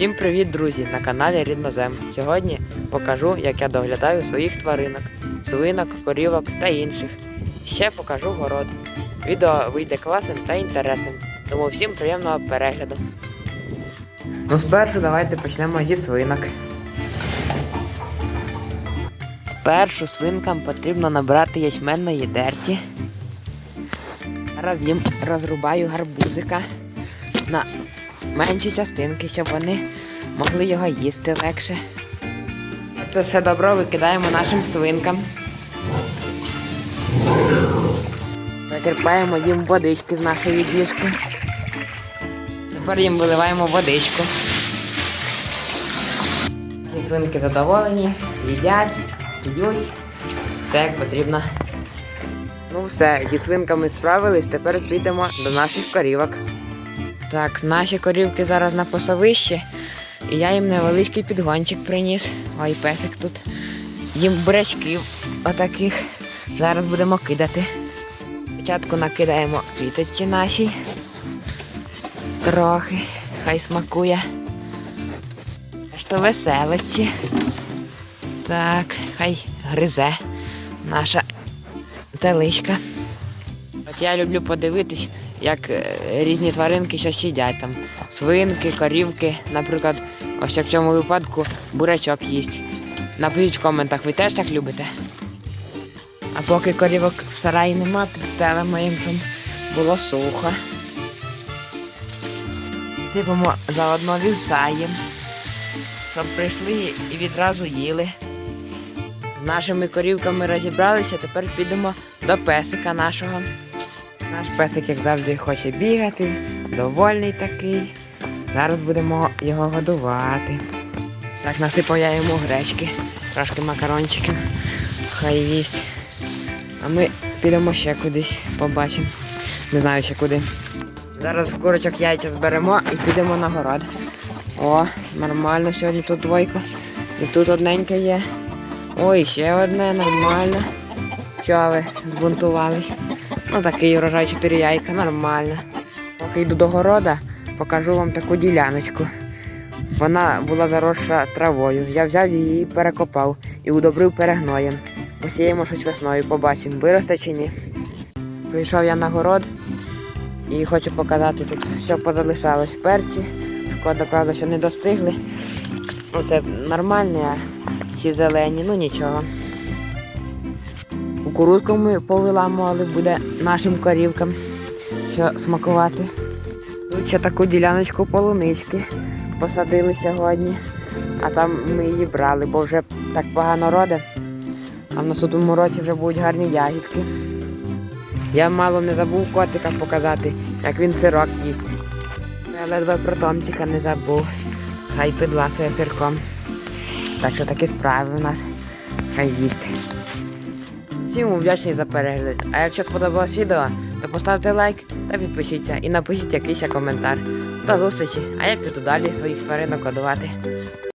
Всім привіт, друзі! На каналі Ріднозем. Сьогодні покажу, як я доглядаю своїх тваринок, свинок, корівок та інших. Ще покажу город. Відео вийде класним та інтересним, тому всім приємного перегляду. Ну, спершу давайте почнемо зі свинок. Спершу свинкам потрібно набрати ячменної дерті. Зараз їм розрубаю гарбузика на менші частинки, щоб вони могли його їсти легше. Це все добро викидаємо нашим свинкам. Почерпаємо їм водички з нашої діжки. Тепер їм виливаємо водичку. Свинки задоволені, їдять, п'ють. Все як потрібно. Ну все, зі свинками справились, тепер підемо до наших корівок. Так, наші корівки зараз на пасовищі, і я їм невеличкий підгончик приніс. Ой, песик тут. Їм бурячків отаких. Зараз будемо кидати. Спочатку накидаємо квіточці наші. Трохи. Хай смакує. Що веселочі. Так, хай гризе наша теличка. От я люблю подивитись, як е, різні тваринки щось їдять там. Свинки, корівки, наприклад, ось як в цьому випадку бурячок їсть. Напишіть в коментах, ви теж так любите. А поки корівок в сараї нема, підстелимо їм, щоб було сухо. Сипемо заодно вівса їм, щоб прийшли і відразу їли. З нашими корівками розібралися, тепер підемо до песика нашого. Наш песик, як завжди, хоче бігати, довольний такий. Зараз будемо його годувати. Так, насипав я йому гречки, трошки макарончиків. Хай їсть. А ми підемо ще кудись, побачимо. Не знаю ще куди. Зараз курочок яйця зберемо і підемо на город. О, нормально сьогодні тут двойко. І тут одненьке є. Ой, ще одне, нормально. Чого ви збунтувались? Ну такий урожай 4 яйка, нормально. Поки йду до города, покажу вам таку діляночку. Вона була заросша травою. Я взяв її перекопав і удобрив перегноєм. Посіємо щось весною, побачимо, виросте чи ні. Прийшов я на город і хочу показати тут, що позалишалось перці. Шкода, правда, що не достигли. Це нормальні, а ці зелені, ну нічого. Кукурудку ми повиламували, буде нашим корівкам, що смакувати. Тут ще таку діляночку полунички посадили сьогодні, а там ми її брали, бо вже так погано роде. А в наступному році вже будуть гарні ягідки. Я мало не забув котика показати, як він сирок їсть. Я ледве про Томчика не забув. Хай підласує сирком. Так що такі справи у нас. Хай. Всім вдячний за перегляд. А якщо сподобалось відео, то поставте лайк та підпишіться і напишіть якийсь коментар. До зустрічі, а я піду далі своїх тваринок годувати.